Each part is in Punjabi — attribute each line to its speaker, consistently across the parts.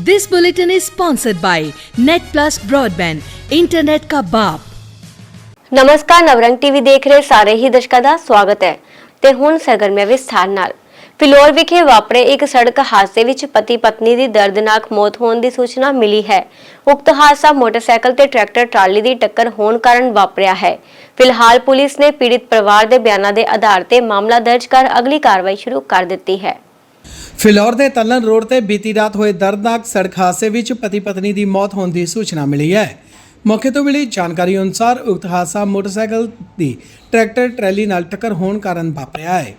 Speaker 1: This bulletin is sponsored by Net Plus Broadband, Internet का बाप
Speaker 2: ਨਮਸਕਾਰ ਨਵਰੰਗ ਟੀਵੀ ਦੇਖ ਰਹੇ ਸਾਰੇ ਹੀ ਦਰਸ਼ਕਾਂ ਦਾ ਸਵਾਗਤ ਹੈ ਤੇ ਹੁਣ ਸਰਗਰਮੀਆਂ ਵਿਸਥਾਰ ਨਾਲ ਫਿਲੌਰ ਵਿਖੇ ਵਾਪਰੇ ਇੱਕ ਸੜਕ ਹਾਦਸੇ ਵਿੱਚ ਪਤੀ ਪਤਨੀ ਦੀ ਦਰਦਨਾਕ ਮੌਤ ਹੋਣ ਦੀ ਸੂਚਨਾ ਮਿਲੀ ਹੈ ਉਕਤ ਹਾਦਸਾ ਮੋਟਰਸਾਈਕਲ ਤੇ ਟਰੈਕਟਰ ਟਰਾਲੀ ਦੀ ਟੱਕਰ ਹੋਣ ਕਾਰਨ ਵਾਪਰਿਆ ਹੈ ਫਿਲਹਾਲ ਪੁਲਿਸ ਨੇ ਪੀੜਿਤ ਪਰਿਵਾਰ ਦੇ ਬਿਆਨਾਂ ਦੇ ਆਧਾਰ ਤੇ ਮਾਮਲਾ ਦਰਜ ਕਰ ਅਗਲੀ ਕਾਰਵਾਈ ਸ਼ੁਰੂ ਕਰ ਦਿੱਤੀ ਹੈ
Speaker 3: ਫਿਲੌਰ ਦੇ ਤਲਨ ਰੋਡ ਤੇ ਬੀਤੀ ਰਾਤ ਹੋਏ ਦਰਦਨਾਕ ਸੜਕ ਹਾਦਸੇ ਵਿੱਚ ਪਤੀ ਪਤਨੀ ਦੀ ਮੌਤ ਹੋਣ ਦੀ ਸੂਚਨਾ ਮਿਲੀ ਹੈ। ਮੌਕੇ ਤੋਂ ਮਿਲੀ ਜਾਣਕਾਰੀ ਅਨੁਸਾਰ ਉਕਤ ਹਾਦਸਾ ਮੋਟਰਸਾਈਕਲ ਦੀ ਟਰੈਕਟਰ ਟਰੈਲੀ ਨਾਲ ਟੱਕਰ ਹੋਣ ਕਾਰਨ ਵਾਪਰਿਆ ਹੈ।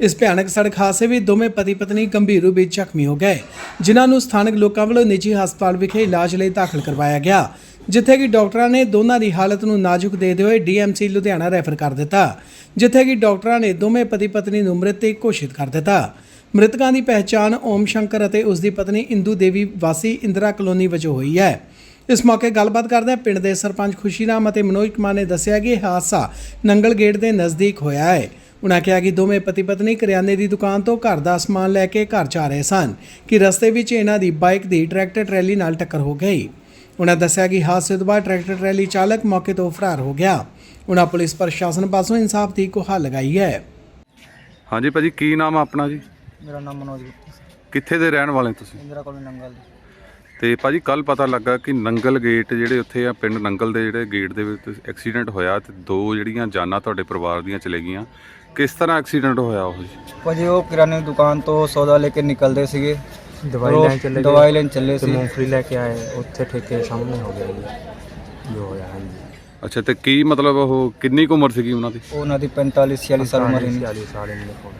Speaker 3: ਇਸ ਭਿਆਨਕ ਸੜਕ ਹਾਦਸੇ ਵਿੱਚ ਦੋਵੇਂ ਪਤੀ ਪਤਨੀ ਗੰਭੀਰ ਰੂਪ ਵਿੱਚ ਜ਼ਖਮੀ ਹੋ ਗਏ, ਜਿਨ੍ਹਾਂ ਨੂੰ ਸਥਾਨਕ ਲੋਕਾਂ ਵੱਲੋਂ ਨਿੱਜੀ ਹਸਪਤਾਲ ਵਿਖੇ ਇਲਾਜ ਲਈ ਦਾਖਲ ਕਰਵਾਇਆ ਗਿਆ, ਜਿੱਥੇ ਕਿ ਡਾਕਟਰਾਂ ਨੇ ਦੋਨਾਂ ਦੀ ਹਾਲਤ ਨੂੰ ਨਾਜ਼ੁਕ ਦੇਖਦੇ ਹੋਏ ਡੀਐਮਸੀ ਲੁਧਿਆਣਾ ਰੈਫਰ ਕਰ ਦਿੱਤਾ, ਜਿੱਥੇ ਕਿ ਡਾਕਟਰਾਂ ਨੇ ਦੋਵੇਂ ਪਤੀ ਪਤਨੀ ਨੂੰ ਮ੍ਰਿਤਕ ਘੋਸ਼ਿਤ ਕਰ ਦਿੱਤਾ। ਮ੍ਰਿਤਕਾਂ ਦੀ ਪਹਿਚਾਣ ਓਮ ਸ਼ੰਕਰ ਅਤੇ ਉਸ ਦੀ ਪਤਨੀ ਇੰਦੂ ਦੇਵੀ ਵਾਸੀ ਇੰਦਰਾ ਕਲੋਨੀ ਵਜੋਂ ਹੋਈ ਹੈ। ਇਸ ਮੌਕੇ ਗੱਲਬਾਤ ਕਰਦਿਆਂ ਪਿੰਡ ਦੇ ਸਰਪੰਚ ਖੁਸ਼ੀਰਾਮ ਅਤੇ ਮਨੋਜ ਕੁਮਾਰ ਨੇ ਦੱਸਿਆ ਕਿ ਹਾਦਸਾ ਨੰਗਲ ਗੇਟ ਦੇ ਨਜ਼ਦੀਕ ਹੋਇਆ ਹੈ। ਉਨ੍ਹਾਂ ਕਿਹਾ ਕਿ ਦੋਵੇਂ ਪਤੀ ਪਤਨੀ ਕਰਿਆਨੇ ਦੀ ਦੁਕਾਨ ਤੋਂ ਘਰ ਦਾ ਸਮਾਨ ਲੈ ਕੇ ਘਰ ਜਾ ਰਹੇ ਸਨ ਕਿ ਰਸਤੇ ਵਿੱਚ ਇਹਨਾਂ ਦੀ ਬਾਈਕ ਦੀ ਟਰੈਕਟਰ ਟਰੈਲੀ ਨਾਲ ਟੱਕਰ ਹੋ ਗਈ। ਉਨ੍ਹਾਂ ਦੱਸਿਆ ਕਿ ਹਾਦਸੇ ਤੋਂ ਬਾਅਦ ਟਰੈਕਟਰ ਟਰੈਲੀ ਚਾਲਕ ਮੌਕੇ ਤੋਂ ਫਰਾਰ ਹੋ ਗਿਆ। ਉਨ੍ਹਾਂ ਪੁਲਿਸ ਪ੍ਰਸ਼ਾਸਨ ਪਾਸੋਂ ਇਨਸਾਫ ਦੀ ਗੁਹਾਰ ਲਗਾਈ ਹੈ।
Speaker 4: ਹਾਂਜੀ ਭਾਜੀ, ਕੀ ਨਾਮ ਆ ਆਪਣਾ ਜੀ?
Speaker 5: ਮੇਰਾ ਨਾਮ ਮਨੋਜ ਗੁਪਤਾ ਸੀ
Speaker 4: ਕਿੱਥੇ ਦੇ ਰਹਿਣ ਵਾਲੇ ਤੁਸੀਂ?
Speaker 5: ਇੰਦਰਾ ਕਾਲੋਨੀ ਨੰਗਲ ਦੀ।
Speaker 4: ਤੇ ਭਾਜੀ ਕੱਲ ਪਤਾ ਲੱਗਾ ਕਿ ਨੰਗਲ ਗੇਟ ਜਿਹੜੇ ਉੱਥੇ ਆ ਪਿੰਡ ਨੰਗਲ ਦੇ ਜਿਹੜੇ ਗੇਟ ਦੇ ਵਿੱਚ ਐਕਸੀਡੈਂਟ ਹੋਇਆ ਤੇ ਦੋ ਜਿਹੜੀਆਂ ਜਾਨਾਂ ਤੁਹਾਡੇ ਪਰਿਵਾਰ ਦੀਆਂ ਚਲੇ ਗਈਆਂ। ਕਿਸ ਤਰ੍ਹਾਂ ਐਕਸੀਡੈਂਟ ਹੋਇਆ ਉਹ ਜੀ?
Speaker 5: ਭਾਜੀ ਉਹ ਕਿਰਾਣੇ ਦੀ ਦੁਕਾਨ ਤੋਂ ਸੌਦਾ ਲੈ ਕੇ ਨਿਕਲਦੇ ਸੀਗੇ।
Speaker 6: ਦਵਾਈ ਲੈਣ ਚੱਲੇ
Speaker 5: ਦਵਾਈ ਲੈਣ ਚੱਲੇ
Speaker 6: ਤੇ
Speaker 5: ਸੀ।
Speaker 6: ਮੂੰਗਫਲੀ ਲੈ ਕੇ ਆਏ। ਉੱਥੇ ਠੇਕੇ ਸਾਹਮਣੇ ਹੋ ਗਿਆ ਜੀ। ਜੋ ਹੋਇਆ ਹਾਂਜੀ।
Speaker 4: ਅੱਛਾ ਤੇ ਕੀ ਮਤਲਬ ਉਹ ਕਿੰਨੀ ਕੁ ਉਮਰ ਸੀਗੀ ਉਹਨਾਂ ਦੀ?
Speaker 5: ਉਹਨਾਂ ਦੀ 45 46 ਸਾਲ ਉਮਰ ਸੀ।
Speaker 6: 40 ਸਾਲ ਕੋਲ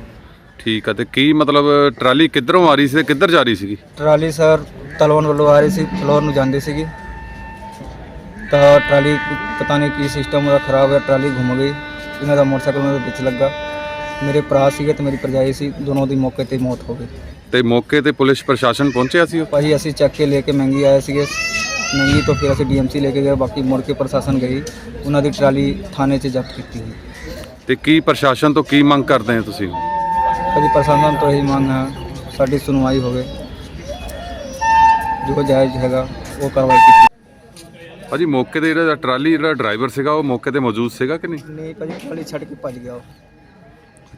Speaker 4: ਠੀਕ ਆ ਤੇ ਕੀ ਮਤਲਬ ਟਰਾਲੀ ਕਿੱਧਰੋਂ ਆ ਰਹੀ ਸੀ ਤੇ ਕਿੱਧਰ ਜਾ ਰਹੀ ਸੀਗੀ?
Speaker 5: ਟਰਾਲੀ ਸਰ ਤਲਵਣ ਵੱਲੋਂ ਆ ਰਹੀ ਸੀ ਫਲੋਰ ਨੂੰ ਜਾਂਦੀ ਸੀਗੀ। ਤਾਂ ਟਰਾਲੀ ਪਤਾ ਨਹੀਂ ਕੀ ਸਿਸਟਮ ਉਹਦਾ ਖਰਾਬ ਹੋਇਆ ਟਰਾਲੀ ਘੁੰਮ ਗਈ। ਇਹਨਾਂ ਦਾ ਮੋਟਰਸਾਈਕਲ ਉਹਨਾਂ ਦੇ ਵਿੱਚ ਲੱਗਾ। ਮੇਰੇ ਭਰਾ ਸੀਗੇ ਤੇ ਮੇਰੀ ਭਰਜਾਈ ਸੀ ਦੋਨੋਂ ਦੀ ਮੌਕੇ ਤੇ ਮੌਤ ਹੋ ਗਈ।
Speaker 4: ਤੇ ਮੌਕੇ ਤੇ ਪੁਲਿਸ ਪ੍ਰਸ਼ਾਸਨ ਪਹੁੰਚਿਆ ਸੀ
Speaker 5: ਭਾਜੀ ਅਸੀਂ ਚੱਕ ਕੇ ਲੈ ਕੇ ਮਹਿੰਗੀ ਆਏ ਸੀਗੇ। ਮਹਿੰਗੀ ਤੋਂ ਫਿਰ ਅਸੀਂ ਡੀਐਮਸੀ ਲੈ ਕੇ ਗਏ ਬਾਕੀ ਮੁੜ ਕੇ ਪ੍ਰਸ਼ਾਸਨ ਗਈ। ਉਹਨਾਂ ਦੀ ਟਰਾਲੀ ਥਾਣੇ 'ਚ ਜ਼ਬਤ ਕੀਤੀ ਸੀ
Speaker 4: ਤੇ ਕੀ ਪ੍ਰਸ਼ਾਸਨ ਤੋਂ ਕੀ ਮੰਗ ਕਰਦੇ ਹੋ ਤੁਸੀਂ?
Speaker 5: ਭਾਜੀ ਪ੍ਰਸ਼ਾਸਨ ਤੋਂ ਇਹੀ ਮੰਗ ਹੈ ਸਾਡੀ ਸੁਣਵਾਈ ਹੋਵੇ। ਜੋ ਜਾਇਜ਼ ਹੈਗਾ ਉਹ ਕਾਰਵਾਈ ਕੀਤੀ
Speaker 4: ਭਾਜੀ ਮੌਕੇ ਤੇ ਜਿਹੜਾ ਟਰਾਲੀ ਜਿਹੜਾ ਡਰਾਈਵਰ ਸੀਗਾ ਉਹ ਮੌਕੇ ਤੇ ਮੌਜੂਦ ਸੀਗਾ ਕਿ ਨਹੀਂ?
Speaker 5: ਨਹੀਂ ਭਾਜੀ ਟਰਾਲੀ ਛੱਡ ਕੇ ਭੱਜ ਗਿਆ ਉਹ।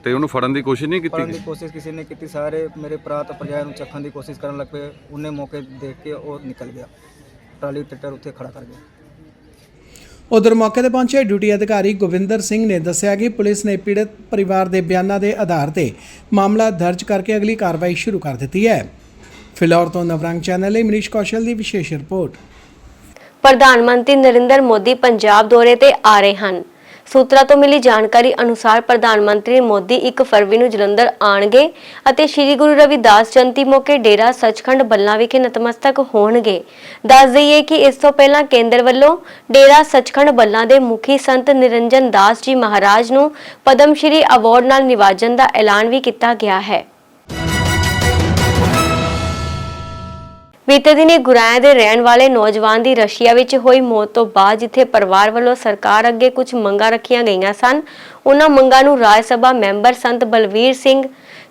Speaker 4: ਤੇ ਉਹਨੂੰ ਫੜਨ ਦੀ ਕੋਸ਼ਿਸ਼ ਨਹੀਂ
Speaker 5: ਫੜਨ
Speaker 4: ਕੀਤੀ
Speaker 5: ਦੀ ਕੋਸ਼ਿਸ਼ ਕਿਸੇ ਨੇ ਕੀਤੀ ਸਾਰੇ ਮੇਰੇ ਭਰਾ ਤੇ ਭਰਜਾਈ ਨੂੰ ਚੱਕਣ ਦੀ ਕੋਸ਼ਿਸ਼ ਕਰਨ ਲੱਗ ਪਏ। ਉਹਨੇ ਮੌਕੇ ਦੇਖ ਕੇ ਉਹ ਨਿਕਲ ਗਿਆ। ਟਰਾਲੀ ਟਰੈਕਟਰ ਉੱਥੇ ਖੜਾ ਕਰ ਗਿਆ।
Speaker 3: ਉਧਰ ਮੌਕੇ ਤੇ ਪਹੁੰਚੇ ਡਿਊਟੀ ਅਧਿਕਾਰੀ ਗੋਵਿੰਦਰ ਸਿੰਘ ਨੇ ਦੱਸਿਆ ਕਿ ਪੁਲਿਸ ਨੇ ਪੀੜਤ ਪਰਿਵਾਰ ਦੇ ਬਿਆਨਾਂ ਦੇ ਆਧਾਰ ਤੇ ਮਾਮਲਾ ਦਰਜ ਕਰਕੇ ਅਗਲੀ ਕਾਰਵਾਈ ਸ਼ੁਰੂ ਕਰ ਦਿੱਤੀ ਹੈ। ਫਿਲੌਰ ਤੋਂ ਨਵਰੰਗ ਚੈਨਲ ਲਈ ਮਨੀਸ਼ ਕੌਸ਼ਲ ਦੀ ਵਿਸ਼ੇਸ਼ ਰਿਪੋਰਟ।
Speaker 2: ਪ੍ਰਧਾਨ ਮੰਤਰੀ ਨਰਿੰਦਰ ਮੋਦੀ ਪੰਜਾਬ ਦੌਰੇ ਤੇ ਆ ਰਹੇ ਹਨ। ਸੂਤਰਾਂ ਤੋਂ ਮਿਲੀ ਜਾਣਕਾਰੀ ਅਨੁਸਾਰ ਪ੍ਰਧਾਨ ਮੰਤਰੀ ਮੋਦੀ 1 ਫਰਵਰੀ ਨੂੰ ਜਲੰਧਰ ਆਣਗੇ ਅਤੇ ਸ੍ਰੀ ਗੁਰੂ ਰਵਿਦਾਸ ਜਯੰਤੀ ਮੌਕੇ ਡੇਰਾ ਸੱਚਖੰਡ ਬੱਲਾ ਵਿਖੇ ਨਤਮਸਤਕ ਹੋਣਗੇ। ਦੱਸ ਦਈਏ ਕਿ ਇਸ ਤੋਂ ਪਹਿਲਾਂ ਕੇਂਦਰ ਵੱਲੋਂ ਡੇਰਾ ਸੱਚਖੰਡ ਬੱਲਾ ਦੇ ਮੁਖੀ ਸੰਤ ਨਿਰੰਜਨ ਦਾਸ ਜੀ ਮਹਾਰਾਜ ਨੂੰ ਪਦਮ ਸ਼੍ਰੀ ਅਵਾਰਡ ਨਾਲ ਨਿਵਾਜਣ ਦਾ ਐਲਾਨ ਵੀ ਕੀਤਾ ਗਿਆ ਹੈ। ਬੀਤੇ ਦਿਨੀ ਗੁਰਾਇਆ ਦੇ ਰਹਿਣ ਵਾਲੇ ਨੌਜਵਾਨ ਦੀ ਰਸ਼ੀਆ ਵਿੱਚ ਹੋਈ ਮੌਤ ਤੋਂ ਬਾਅਦ ਜਿੱਥੇ ਪਰਿਵਾਰ ਵੱਲੋਂ ਸਰਕਾਰ ਅੱਗੇ ਕੁਝ ਮੰਗਾਂ ਰੱਖੀਆਂ ਗਈਆਂ ਸਨ, ਉਹਨਾਂ ਮੰਗਾਂ ਨੂੰ ਰਾਜ ਸਭਾ ਮੈਂਬਰ ਸੰਤ ਬਲਵੀਰ ਸਿੰਘ